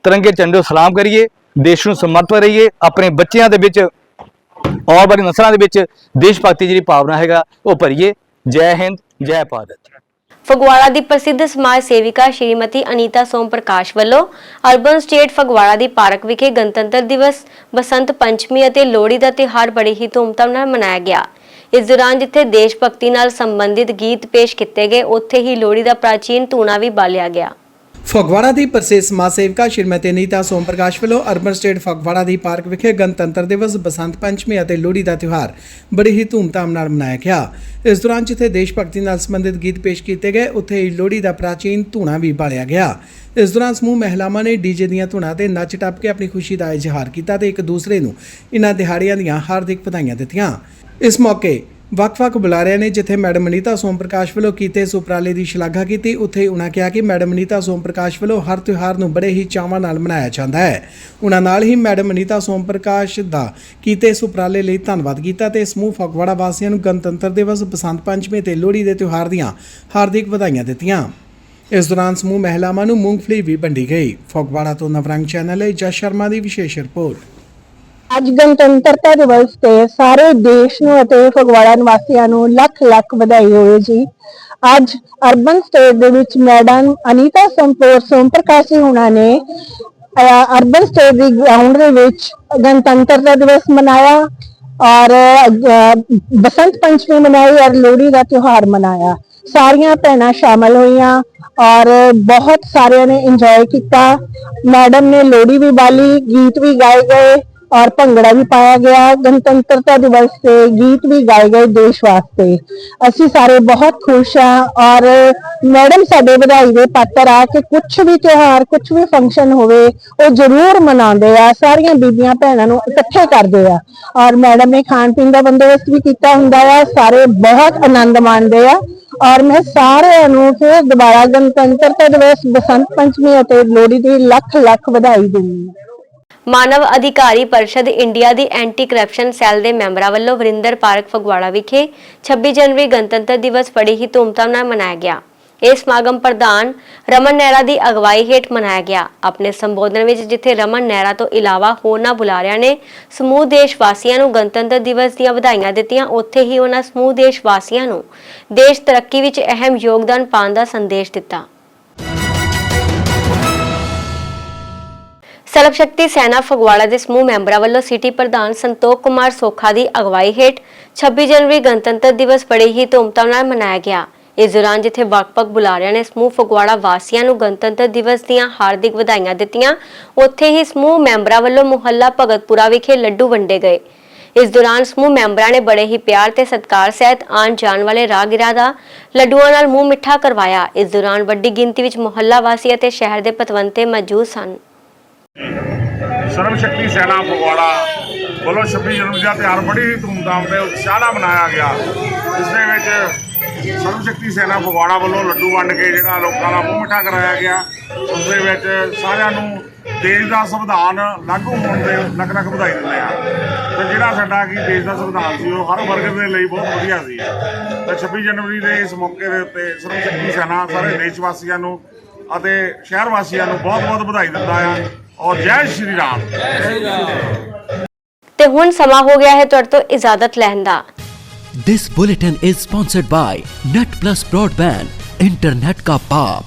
Speaker 9: ਤਿਰੰਗੇ ਝੰਡੇ ਨੂੰ ਸਲਾਮ ਕਰੀਏ, ਦੇਸ਼ ਨੂੰ ਸਮਰਪਿਤ ਰਹੀਏ, ਆਪਣੇ ਬੱਚਿਆਂ ਦੇ ਵਿੱਚ, ਆਉਣ ਵਾਲੀ ਨਸਲਾਂ ਦੇ ਵਿੱਚ ਦੇਸ਼ ਭਗਤੀ ਜਿਹੜੀ ਭਾਵਨਾ ਹੈਗਾ, ਉਹ ਭਰੀਏ। ਜੈ ਹਿੰਦ ਜੈ ਭਾਰਤ।
Speaker 2: ਫਗਵਾੜਾ ਦੀ ਪ੍ਰਸਿੱਧ ਸਮਾਜ ਸੇਵਿਕਾ ਸ਼੍ਰੀਮਤੀ ਅਨੀਤਾ ਸੋਮ ਪ੍ਰਕਾਸ਼ ਵੱਲੋਂ ਅਰਬਨ ਸਟੇਟ ਫਗਵਾੜਾ ਦੀ ਪਾਰਕ ਵਿਖੇ ਗਣਤੰਤਰ ਦਿਵਸ, ਬਸੰਤ ਪੰਚਮੀ ਅਤੇ ਲੋਹੜੀ ਦਾ ਤਿਉਹਾਰ ਬੜੀ ਹੀ ਧੂਮਧਾਮ ਨਾਲ ਮਨਾਇਆ ਗਿਆ। ਇਸ ਦੌਰਾਨ ਜਿੱਥੇ ਦੇਸ਼ ਭਗਤੀ ਨਾਲ ਸੰਬੰਧਿਤ ਗੀਤ ਪੇਸ਼ ਕੀਤੇ ਗਏ, ਉੱਥੇ ਹੀ ਲੋਹੜੀ ਦਾ ਪ੍ਰਾਚੀਨ ਧੂਣਾ ਵੀ ਬਾਲਿਆ ਗਿਆ।
Speaker 3: ਫਗਵਾੜਾ ਦੀ ਪ੍ਰਸਿੱਧ ਸਮਾਜ ਸੇਵਿਕਾ ਸ਼੍ਰੀਮਤੀ ਨੀਤਾ ਸੋਮ ਪ੍ਰਕਾਸ਼ ਵੱਲੋਂ ਅਰਬਨ ਸਟੇਟ ਫਗਵਾੜਾ ਦੀ ਪਾਰਕ ਵਿਖੇ ਗਣਤੰਤਰ ਦਿਵਸ, ਬਸੰਤ ਪੰਚਮੀ ਅਤੇ ਲੋਹੜੀ ਦਾ ਤਿਉਹਾਰ ਬੜੀ ਹੀ ਧੂਮਧਾਮ ਨਾਲ ਮਨਾਇਆ ਗਿਆ। ਇਸ ਦੌਰਾਨ ਜਿੱਥੇ ਦੇਸ਼ ਭਗਤੀ ਨਾਲ ਸੰਬੰਧਿਤ ਗੀਤ ਪੇਸ਼ ਕੀਤੇ ਗਏ, ਉੱਥੇ ਹੀ ਲੋਹੜੀ ਦਾ ਪ੍ਰਾਚੀਨ ਧੂਣਾ ਵੀ ਬਾਲਿਆ ਗਿਆ। ਇਸ ਦੌਰਾਨ ਸਮੂਹ ਮਹਿਲਾਵਾਂ ਨੇ ਡੀਜੇ ਦੀਆਂ ਧੁਨਾਂ ਤੇ ਨੱਚ ਟੱਪ ਕੇ ਆਪਣੀ ਖੁਸ਼ੀ ਦਾ ਇਜ਼ਹਾਰ ਕੀਤਾ ਤੇ ਇੱਕ ਦੂਸਰੇ ਨੂੰ ਇਨ੍ਹਾਂ ਦਿਹਾੜੀਆਂ ਦੀਆਂ ਹਾਰਦਿਕ ਵਧਾਈਆਂ ਦਿੱਤੀਆਂ। ਇਸ ਮੌਕੇ ਵੱਖ-ਵੱਖ ਬੁਲਾਰਿਆਂ ਨੇ ਜਿੱਥੇ ਮੈਡਮ ਅਨੀਤਾ ਸੋਮ ਪ੍ਰਕਾਸ਼ ਵੱਲੋਂ ਕੀਤੇ ਇਸ ਉਪਰਾਲੇ ਦੀ ਸ਼ਲਾਘਾ ਕੀਤੀ, ਉੱਥੇ ਉਹਨਾਂ ਕਿਹਾ ਕਿ ਮੈਡਮ ਅਨੀਤਾ ਸੋਮ ਪ੍ਰਕਾਸ਼ ਵੱਲੋਂ ਹਰ ਤਿਉਹਾਰ ਨੂੰ ਬੜੇ ਹੀ ਚਾਵਾਂ ਨਾਲ ਮਨਾਇਆ ਜਾਂਦਾ ਹੈ। ਉਹਨਾਂ ਨਾਲ ਹੀ ਮੈਡਮ ਅਨੀਤਾ ਸੋਮ ਪ੍ਰਕਾਸ਼ ਦਾ ਕੀਤੇ ਇਸ ਉਪਰਾਲੇ ਲਈ ਧੰਨਵਾਦ ਕੀਤਾ ਤੇ ਸਮੂਹ ਫਗਵਾੜਾ ਵਾਸੀਆਂ ਨੂੰ ਗਣਤੰਤਰ ਦਿਵਸ, ਬਸੰਤ ਪੰਚਮੀ ਤੇ ਲੋਹੜੀ ਦੇ ਤਿਉਹਾਰ ਦੀਆਂ ਹਾਰਦਿਕ ਵਧਾਈਆਂ ਦਿੱਤੀਆਂ। ਇਸ ਦੌਰਾਨ ਸਮੂਹ ਮਹਿਲਾਵਾਂ ਨੂੰ ਮੂੰਗਫਲੀ ਵੀ ਵੰਡੀ ਗਈ। ਫਗਵਾੜਾ ਤੋਂ ਨਵਰੰਗ ਚੈਨਲ ਲਈ ਜਸ ਸ਼ਰਮਾ ਦੀ ਵਿਸ਼ੇਸ਼ ਰਿਪੋਰਟ।
Speaker 10: ਅੱਜ ਗਣਤੰਤਰਤਾ ਦਿਵਸ ਤੇ ਸਾਰੇ ਦੇਸ਼ ਨੂੰ ਅਤੇ ਫਗਵਾੜਾ ਨਿਵਾਸੀਆਂ ਨੂੰ ਲੱਖ ਲੱਖ ਵਧਾਈ ਹੋਵੇ ਜੀ। ਅੱਜ ਅਰਬਨ ਸਟੇਟ ਦੇ ਵਿੱਚ ਮੈਡਮ ਅਨੀਤਾ ਸੰਪੋਰ ਸੋਮ ਪ੍ਰਕਾਸ਼ ਜੀ ਹੁਣਾਂ ਨੇ ਅਰਬਨ ਸਟੇਟ ਦੀ ਗਰਾਊਂਡ ਦੇ ਵਿੱਚ ਗਣਤੰਤਰਤਾ ਦਿਵਸ ਮਨਾਇਆ ਔਰ ਬਸੰਤ ਪੰਚਮੀ ਮਨਾਈ ਔਰ ਲੋਹੜੀ ਦਾ ਤਿਉਹਾਰ ਮਨਾਇਆ। ਸਾਰੀਆਂ ਭੈਣਾਂ ਸ਼ਾਮਲ ਹੋਈਆਂ ਔਰ ਬਹੁਤ ਸਾਰਿਆਂ ਨੇ ਇੰਜੋਏ ਕੀਤਾ। ਮੈਡਮ ਨੇ ਲੋਹੜੀ ਵੀ ਬਾਲੀ, ਗੀਤ ਵੀ ਗਾਏ ਗਏ। ਔਰ ਭੰਗੜਾ ਵੀ ਪਾਇਆ ਗਿਆ। ਗਣਤੰਤਰਤਾ ਦਿਵਸ ਤੇ ਗੀਤ ਵੀ ਗਾਏ ਗਏ ਦੇਸ਼ ਵਾਸਤੇ। ਅਸੀਂ ਸਾਰੇ ਬਹੁਤ ਖੁਸ਼ ਹਾਂ ਔਰ ਮੈਡਮ ਸਾਡੇ ਵਧਾਈ ਦੇ ਪਾਤਰ ਆ ਕਿ ਕੁਝ ਵੀ ਤਿਉਹਾਰ ਕੁਝ ਵੀ ਫੰਕਸ਼ਨ ਹੋਵੇ, ਉਹ ਜ਼ਰੂਰ ਮਨਾਉਂਦੇ ਆ। ਸਾਰੀਆਂ ਬੀਬੀਆਂ ਭੈਣਾਂ ਨੂੰ ਇਕੱਠੇ ਕਰਦੇ ਆ। ਔਰ ਮੈਡਮ ਨੇ ਖਾਣ ਪੀਣ ਦਾ ਬੰਦੋਬਸਤ ਵੀ ਕੀਤਾ ਹੁੰਦਾ ਆ। ਸਾਰੇ ਬਹੁਤ ਆਨੰਦ ਮਾਣਦੇ ਆ। ਔਰ ਮੈਂ ਸਾਰਿਆਂ ਨੂੰ ਫਿਰ ਦੁਬਾਰਾ ਗਣਤੰਤਰਤਾ ਦਿਵਸ, ਬਸੰਤ ਪੰਚਮੀ ਅਤੇ ਲੋਹੜੀ ਦੀ ਲੱਖ ਲੱਖ ਵਧਾਈ ਦਿੰਦੀ ਹਾਂ।
Speaker 2: ਮਾਨਵ ਅਧਿਕਾਰੀ ਪਰਿਸ਼ਦ ਇੰਡੀਆ ਦੀ ਐਂਟੀ ਕਰਪਸ਼ਨ ਸੈੱਲ ਦੇ ਮੈਂਬਰਾਂ ਵੱਲੋਂ ਵਰਿੰਦਰ ਪਾਰਕ ਫਗਵਾੜਾ ਵਿਖੇ 26 ਜਨਵਰੀ ਗਣਤੰਤਰ ਦਿਵਸ ਬੜੀ ਹੀ ਧੂਮਧਾਮ ਨਾਲ ਮਨਾਇਆ ਗਿਆ। ਇਹ ਸਮਾਗਮ ਪ੍ਰਧਾਨ ਰਮਨ ਨਹਿਰਾ ਦੀ ਅਗਵਾਈ ਹੇਠ ਮਨਾਇਆ ਗਿਆ। ਆਪਣੇ ਸੰਬੋਧਨ ਵਿੱਚ ਜਿੱਥੇ ਰਮਨ ਨਹਿਰਾ ਤੋਂ ਇਲਾਵਾ ਹੋਰਨਾਂ ਬੁਲਾਰਿਆਂ ਨੇ ਸਮੂਹ ਦੇਸ਼ ਵਾਸੀਆਂ ਨੂੰ ਗਣਤੰਤਰ ਦਿਵਸ ਦੀਆਂ ਵਧਾਈਆਂ ਦਿੱਤੀਆਂ, ਉੱਥੇ ਹੀ ਉਹਨਾਂ ਸਮੂਹ ਦੇਸ਼ ਵਾਸੀਆਂ ਨੂੰ ਦੇਸ਼ ਤਰੱਕੀ ਵਿੱਚ ਅਹਿਮ ਯੋਗਦਾਨ ਪਾਉਣ ਦਾ ਸੰਦੇਸ਼ ਦਿੱਤਾ। ਸਰਬ ਸ਼ਕਤੀ ਸੈਨਾ ਫਗਵਾੜਾ ਦੇ ਸਮੂਹ ਮੈਂਬਰਾਂ ਵੱਲੋਂ ਸਿਟੀ ਪ੍ਰਧਾਨ ਸੰਤੋਖ ਕੁਮਾਰ ਸੋਖਾ ਦੀ ਅਗਵਾਈ ਹੇਠ 26 ਜਨਵਰੀ ਗਣਤੰਤਰ ਦਿਵਸ ਬੜੇ ਹੀ ਧੂਮਧਾਮ ਨਾਲ ਮਨਾਇਆ ਗਿਆ। ਇਸ ਦੌਰਾਨ ਜਿੱਥੇ ਵੱਖ-ਵੱਖ ਬੁਲਾਰਿਆਂ ਨੇ ਸਮੂਹ ਫਗਵਾੜਾ ਵਾਸੀਆਂ ਨੂੰ ਗਣਤੰਤਰ ਦਿਵਸ ਦੀਆਂ ਹਾਰਦਿਕ ਵਧਾਈਆਂ ਦਿੱਤੀਆਂ, ਉੱਥੇ ਹੀ ਸਮੂਹ ਮੈਂਬਰਾਂ ਵੱਲੋਂ ਮੁਹੱਲਾ ਭਗਤਪੁਰਾ ਵਿਖੇ ਲੱਡੂ ਵੰਡੇ ਗਏ। ਇਸ ਦੌਰਾਨ ਸਮੂਹ ਮੈਂਬਰਾਂ ਨੇ ਬੜੇ ਹੀ ਪਿਆਰ ਤੇ ਸਤਿਕਾਰ ਸਹਿਤ ਆਉਣ ਜਾਣ ਵਾਲੇ ਰਾਹਗੀਰਾਂ ਦਾ ਲੱਡੂਆਂ ਨਾਲ ਮੂੰਹ ਮਿੱਠਾ ਕਰਵਾਇਆ। ਇਸ ਦੌਰਾਨ ਵੱਡੀ ਗਿਣਤੀ ਵਿੱਚ ਮੁਹੱਲਾ ਵਾਸੀ ਅਤੇ ਸ਼ਹਿਰ ਦੇ ਪਤਵੰਤੇ ਮੌਜੂਦ ਸਨ।
Speaker 11: ਸਰਵ ਸ਼ਕਤੀ ਸੈਨਾ ਫਗਵਾੜਾ ਵੱਲੋਂ 26 ਜਨਵਰੀ ਦਾ ਤਿਉਹਾਰ ਬੜੀ ਹੀ ਧੂਮਧਾਮ ਤੇ ਉਤਸ਼ਾਹ ਨਾਲ ਮਨਾਇਆ ਗਿਆ। ਇਸ ਦੇ ਵਿੱਚ ਸਰਵ ਸ਼ਕਤੀ ਸੈਨਾ ਫਗਵਾੜਾ ਵੱਲੋਂ ਲੱਡੂ ਵੰਡ ਕੇ ਜਿਹੜਾ ਲੋਕਾਂ ਦਾ ਮੂੰਹ ਮਿੱਠਾ ਕਰਾਇਆ ਗਿਆ। ਉਸ ਦੇ ਵਿੱਚ ਸਾਰਿਆਂ ਨੂੰ ਦੇਸ਼ ਦਾ ਸੰਵਿਧਾਨ ਲਾਗੂ ਹੋਣ ਦੇ ਲੱਖ ਲੱਖ ਵਧਾਈ ਦਿੰਦੇ ਆ। ਤੇ ਜਿਹੜਾ ਸਾਡਾ ਕੀ ਦੇਸ਼ ਦਾ ਸੰਵਿਧਾਨ ਸੀ, ਉਹ ਹਰ ਵਰਗ ਦੇ ਲਈ ਬਹੁਤ ਵਧੀਆ ਸੀ। ਤੇ 26 ਜਨਵਰੀ ਦੇ ਇਸ ਮੌਕੇ ਦੇ ਉੱਤੇ ਸਰਵ ਸ਼ਕਤੀ ਸੈਨਾ ਸਾਰੇ ਦੇਸ਼ ਵਾਸੀਆਂ ਨੂੰ ਅਤੇ ਸ਼ਹਿਰ ਵਾਸੀਆਂ ਨੂੰ ਬਹੁਤ ਬਹੁਤ ਵਧਾਈ ਦਿੰਦਾ ਆ। ਔਰ ਜੈ ਸ਼੍ਰੀ ਰਾਮ
Speaker 2: ਤੇ ਹੁਣ ਸਮਾਂ ਹੋ ਗਿਆ ਹੈ ਤੁਹਾਡੇ ਤੋਂ ਇਜਾਜ਼ਤ ਲੈਣ ਦਾ
Speaker 12: This bulletin is sponsored by Net Plus Broadband, Internet का पाप